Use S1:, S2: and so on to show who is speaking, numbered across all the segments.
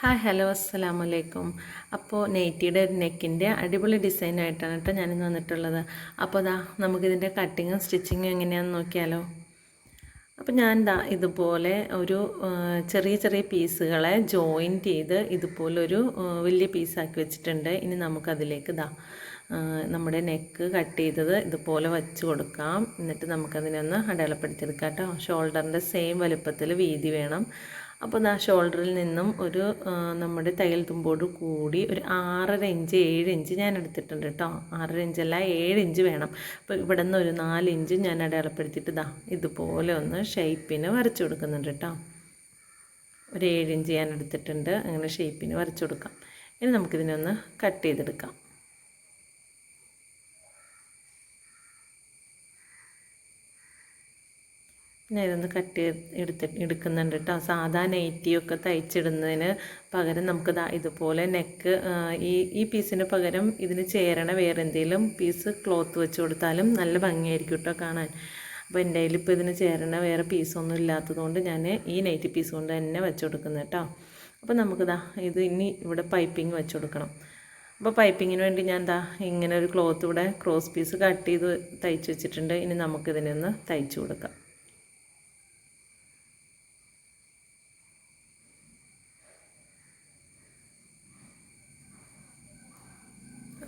S1: Hi hello അസ്സലാമു അലൈക്കും അപ്പോൾ നെയ്റ്റിയുടെ നെക്കിന്റെ അടിപൊളി ഡിസൈനായിട്ടാണ് കേട്ടോ ഞാനിന്ന് വന്നിട്ടുള്ളത്. അപ്പോൾ അതാ നമുക്കിതിന്റെ കട്ടിങ്ങും സ്റ്റിച്ചിങ്ങും എങ്ങനെയാണെന്ന് നോക്കിയാലോ. അപ്പോൾ ഞാൻ ദാ ഇതുപോലെ ഒരു ചെറിയ ചെറിയ പീസുകളെ ജോയിന്റ് ചെയ്ത് ഇതുപോലൊരു വലിയ പീസാക്കി വെച്ചിട്ടുണ്ട്. ഇനി നമുക്കതിലേക്ക് ദാ നമ്മുടെ നെക്ക് കട്ട് ചെയ്തത് ഇതുപോലെ വച്ച് കൊടുക്കാം. എന്നിട്ട് നമുക്കതിനൊന്ന് അടയാളപ്പെടുത്തിയെടുക്കാം കേട്ടോ ഷോൾഡറിന്റെ സെയിം വലുപ്പത്തിൽ വീതി വേണം. അപ്പോൾ ആ ഷോൾഡറിൽ നിന്നും ഒരു നമ്മുടെ തയ്യൽ തുമ്പോട് കൂടി ഒരു ആറര ഇഞ്ച് ഏഴ് ഇഞ്ച് ഞാൻ എടുത്തിട്ടുണ്ട് കേട്ടോ. ആറര അല്ല ഏഴ് ഇഞ്ച് വേണം. അപ്പോൾ ഇവിടെ നിന്ന് ഒരു നാല് ഇഞ്ച് ഞാൻ അടയാളപ്പെടുത്തിയിട്ട് ഇതാ ഇതുപോലെ ഒന്ന് ഷേപ്പിന് വരച്ചു കൊടുക്കുന്നുണ്ട് കേട്ടോ. ഒരു ഏഴ് ഇഞ്ച് ഞാൻ എടുത്തിട്ടുണ്ട് അങ്ങനെ ഷേപ്പിന് വരച്ചു കൊടുക്കാം. ഇനി നമുക്കിതിനൊന്ന് കട്ട് ചെയ്തെടുക്കാം. ഞാൻ ഇതൊന്ന് കട്ട് എടുത്ത് എടുക്കുന്നുണ്ട് കേട്ടോ. സാധാ നൈറ്റിയൊക്കെ തയ്ച്ചിടുന്നതിന് പകരം നമുക്ക് ഇതുപോലെ നെക്ക് ഈ ഈ പീസിന് പകരം ഇതിന് ചേരണ വേറെ എന്തെങ്കിലും പീസ് ക്ലോത്ത് വെച്ച് കൊടുത്താലും നല്ല ഭംഗിയായിരിക്കും കേട്ടോ കാണാൻ. അപ്പോൾ എന്റെ കയ്യിൽ ഇപ്പോൾ ഇതിന് ചേരണ വേറെ പീസൊന്നും ഇല്ലാത്തതുകൊണ്ട് ഞാൻ ഈ നൈറ്റി പീസ് കൊണ്ട് തന്നെ വെച്ച് കൊടുക്കുന്നത് കേട്ടോ. അപ്പോൾ നമുക്കിതാ ഇത് ഇനി ഇവിടെ പൈപ്പിംഗ് വെച്ച് കൊടുക്കണം. അപ്പോൾ പൈപ്പിങ്ങിന് വേണ്ടി ഞാൻ എന്താ ഇങ്ങനെ ഒരു ക്ലോത്ത് ഇവിടെ ക്രോസ് പീസ് കട്ട് ചെയ്ത് തയ്ച്ച് വെച്ചിട്ടുണ്ട്. ഇനി നമുക്കിതിനൊന്ന് തയ്ച്ചു കൊടുക്കാം.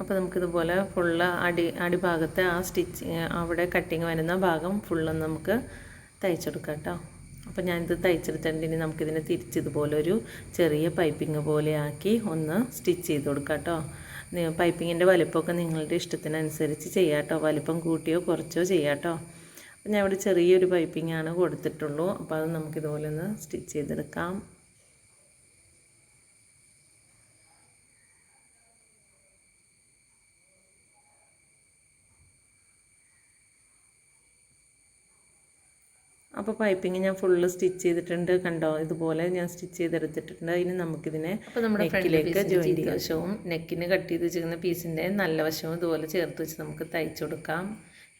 S1: അപ്പോൾ നമുക്കിതുപോലെ ഫുള്ള് അടി അടിഭാഗത്തെ ആ സ്റ്റിച്ച് അവിടെ കട്ടിങ് വരുന്ന ഭാഗം ഫുള്ള് നമുക്ക് തയ്ച്ചെടുക്കാം കേട്ടോ അപ്പോൾ ഞാനിത് തയ്ച്ചെടുത്തിട്ടുണ്ട്. ഇനി നമുക്കിതിനെ തിരിച്ചിതുപോലെ ഒരു ചെറിയ പൈപ്പിംഗ് പോലെ ആക്കി ഒന്ന് സ്റ്റിച്ച് ചെയ്ത് കൊടുക്കാം കേട്ടോ പൈപ്പിങ്ങിന്റെ വലിപ്പമൊക്കെ നിങ്ങളുടെ ഇഷ്ടത്തിനനുസരിച്ച് ചെയ്യാം കേട്ടോ വലിപ്പം കൂട്ടിയോ കുറച്ചോ ചെയ്യാം കേട്ടോ അപ്പോൾ ഞാൻ ഇവിടെ ചെറിയൊരു പൈപ്പിംഗ് ആണ് കൊടുത്തിട്ടുള്ളൂ. അപ്പോൾ അത് നമുക്കിതുപോലെ ഒന്ന് സ്റ്റിച്ച് ചെയ്തെടുക്കാം. അപ്പോൾ പൈപ്പിംഗ് ഞാൻ ഫുള്ള് സ്റ്റിച്ച് ചെയ്തിട്ടുണ്ട് കണ്ടോ? ഇതുപോലെ ഞാൻ സ്റ്റിച്ച് ചെയ്തെടുത്തിട്ടുണ്ട്. ഇനി നമുക്കിതിനെ അപ്പോൾ നമ്മുടെ നെക്കിലേക്ക് ജോയിന്റ് വശവും നെക്കിന് കട്ട് ചെയ്ത് വെച്ചിരിക്കുന്ന പീസിന്റെ നല്ല വശവും ഇതുപോലെ ചേർത്ത് വെച്ച് നമുക്ക് തയ്ച്ചു കൊടുക്കാം.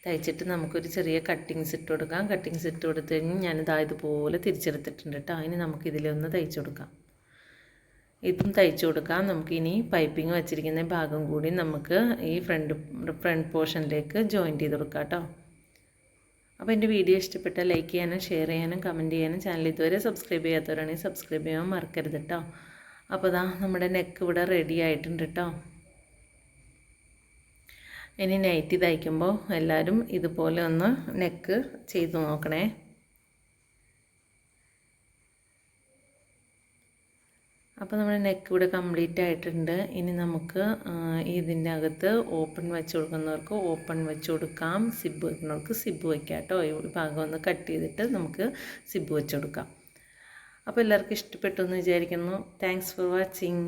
S1: തയ്ച്ചിട്ട് നമുക്കൊരു ചെറിയ കട്ടിങ്സ് ഇട്ട് കൊടുക്കാം. കട്ടിങ്സ് ഇട്ട് കൊടുത്ത് കഴിഞ്ഞ് ഞാനിതാ ഇതുപോലെ തിരിച്ചെടുത്തിട്ടുണ്ട് കേട്ടോ അതിന് നമുക്ക് ഇതിലൊന്ന് തയ്ച്ചു കൊടുക്കാം. ഇതും തയ്ച്ചു കൊടുക്കാം. നമുക്കിനി പൈപ്പിംഗ് വച്ചിരിക്കുന്ന ഭാഗം കൂടി നമുക്ക് ഈ ഫ്രണ്ട് ഫ്രണ്ട് പോർഷനിലേക്ക് ജോയിൻ ചെയ്ത് കൊടുക്കാം കേട്ടോ അപ്പോൾ എന്റെ വീഡിയോ ഇഷ്ടപ്പെട്ടാൽ ലൈക്ക് ചെയ്യാനും ഷെയർ ചെയ്യാനും കമന്റ് ചെയ്യാനും ചാനൽ ഇതുവരെ സബ്സ്ക്രൈബ് ചെയ്യാത്തവരാണെങ്കിൽ സബ്സ്ക്രൈബ് ചെയ്യാൻ മറക്കരുത് കേട്ടോ അപ്പോൾ ഇതാ നമ്മുടെ നെക്ക് ഇവിടെ റെഡി ആയിട്ടുണ്ട് കേട്ടോ ഇനി നൈറ്റി തയ്ക്കുമ്പോൾ എല്ലാവരും ഇതുപോലെ ഒന്ന് നെക്ക് ചെയ്തു നോക്കണേ. അപ്പോൾ നമ്മുടെ നെക്ക് ഇവിടെ കംപ്ലീറ്റ് ആയിട്ടുണ്ട്. ഇനി നമുക്ക് ഇതിന്റെ അകത്ത് ഓപ്പൺ വെച്ച് കൊടുക്കുന്നവർക്ക് ഓപ്പൺ വെച്ച് കൊടുക്കാം. സിബ് വെക്കുന്നവർക്ക് സിബ് വയ്ക്കാം കേട്ടോ. ഈ ഭാഗം ഒന്ന് കട്ട് ചെയ്തിട്ട് നമുക്ക് സിബ് വെച്ച് കൊടുക്കാം. അപ്പോൾ എല്ലാവർക്കും ഇഷ്ടപ്പെട്ടു എന്ന് വിചാരിക്കുന്നു. Thanks for watching